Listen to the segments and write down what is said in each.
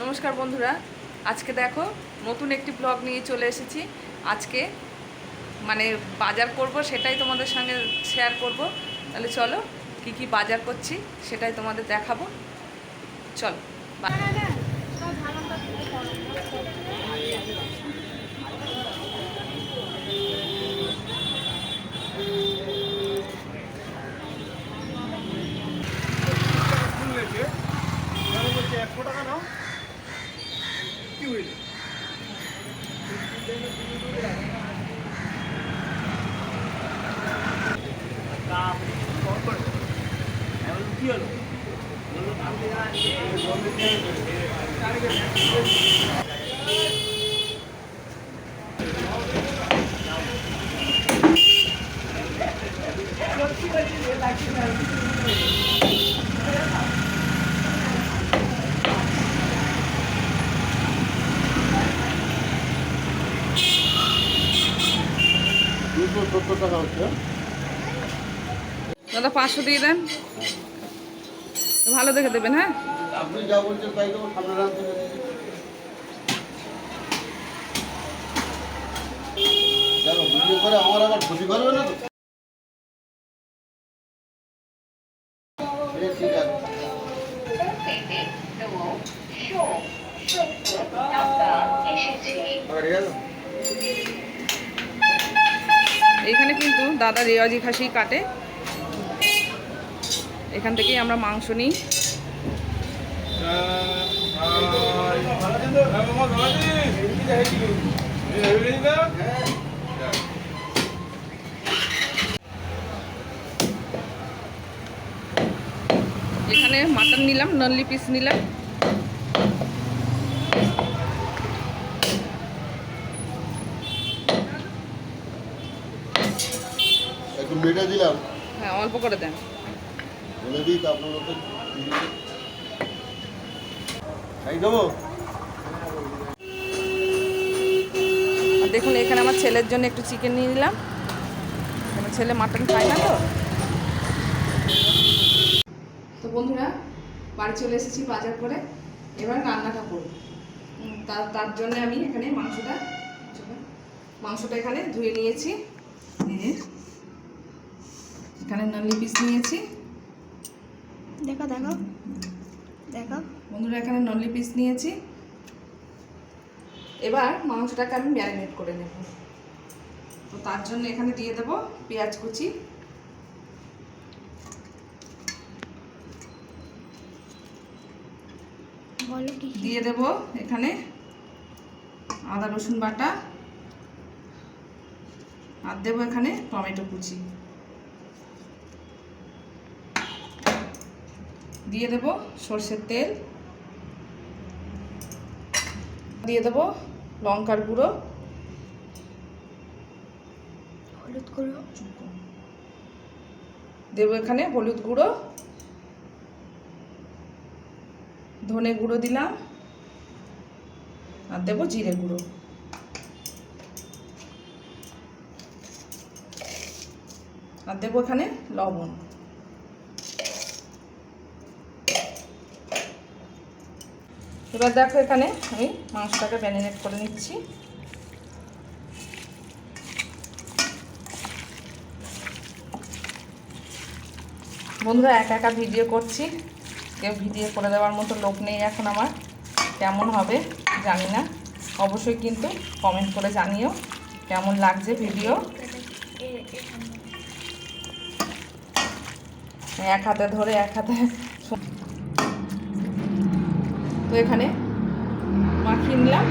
নমস্কার বন্ধুরা, আজকে দেখো নতুন একটি ব্লগ নিয়ে চলে এসেছি। আজকে মানে বাজার করব সেটাই তোমাদের সঙ্গে শেয়ার করব। তাহলে চলো, কি কি বাজার করছি সেটাই তোমাদের দেখাবো। চলো কি হইল কি হলো দুশো সত্তর টাকা হচ্ছে? দাদা পাঁচশো দিয়ে দেন। ভালো দেখে দেবেন হ্যাঁ? আপনি যা বলছেন তাই দেবো সামনে রান ভিডিও করে আমার আবার ক্ষতি করবে না তো? ঠিক আছে ঠিক আছে এইখানে কিন্তু দাদা রেওয়াজি খাসি কাটে। এখান থেকেই আমরা মাংস নিই। এখানে মাটন নিলাম নল্লি পিস নিলাম। মেটে দিলাম। হ্যাঁ অল্প করে দেন। বলে দিই তারপর ওকে খাই দেবো দেখুন এখানে আমার ছেলের জন্য একটু চিকেন নিয়ে নিলাম। আমার ছেলে মাটন খায় না তো। তো বন্ধুরা বাড়ি চলে এসেছি বাজার করে। এবার রান্নাটা করব। তার তার জন্য আমি এখানে মাংসটা মাংসটা এখানে ধুয়ে নিয়েছি। এখানে নলি পিস নিয়েছি। দেখো দেখো দেখো। বন্ধুরা এখানে নলি পিস নিয়েছি। এবার মাংসটাকে আমি ম্যারিনেট করে নেব। তো তার জন্য এখানে দিয়ে দেব পেঁয়াজ কুচি? দিয়ে দেব এখানে আদা রসুন বাটা। আর দেবো এখানে টমেটো কুচি। দিয়ে দেব সর্ষের তেল। দিয়ে দেব লঙ্কার গুঁড়ো। হলুদ গুঁড়ো। দেবো এখানে হলুদ গুঁড়ো। ধনে গুঁড়ো দিলাম। আর দেবো জিরে গুঁড়ো। আর দেবো এখানে লবণ। এবার দেখো এখানে আমি মাংসটাকে ম্যারিনেট করে নিচ্ছি। বন্ধুরা, একা একা ভিডিও করছি। কেউ ভিডিও করে দেওয়ার মতো লোক নেই এখন আমার। কেমন হবে জানি না। অবশ্যই কিন্তু কমেন্ট করে জানিও কেমন লাগছে ভিডিও এক হাতে ধরে, এক হাতে তো এখানে মাখিয়ে নিলাম।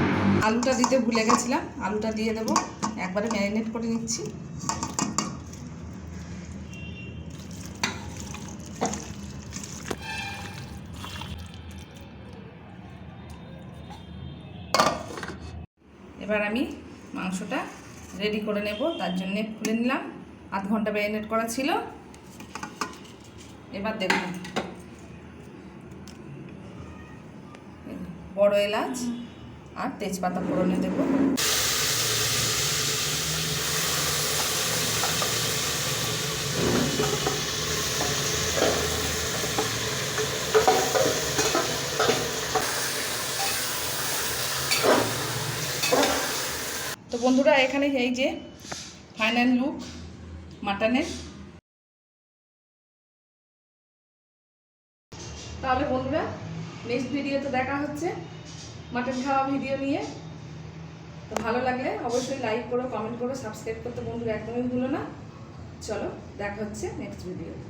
আলুটা দিতে ভুলে গেছিলাম, আলুটা দিয়ে দেবো। একবারে ম্যারিনেট করে নিচ্ছি। এবার আমি মাংসটা রেডি করে নেব, তার জন্যে খুলে নিলাম। আধ ঘণ্টা ম্যারিনেট করা ছিল। এবার দেখুন। বড় এলাচ আর তেজপাতা ফোড়নে দেব। তো বন্ধুরা, এখানে এই যে ফাইনাল লুক মাটনের তাহলে বন্ধুরা নেক্সট ভিডিওতে দেখা হচ্ছে। মাটন খাওয়া ভিডিও নিয়ে। তো ভালো লাগলে অবশ্যই লাইক করো কমেন্ট করো সাবস্ক্রাইব করতে বন্ধুরা একদমই ভুলো না। চলো, দেখা হচ্ছে নেক্সট ভিডিওতে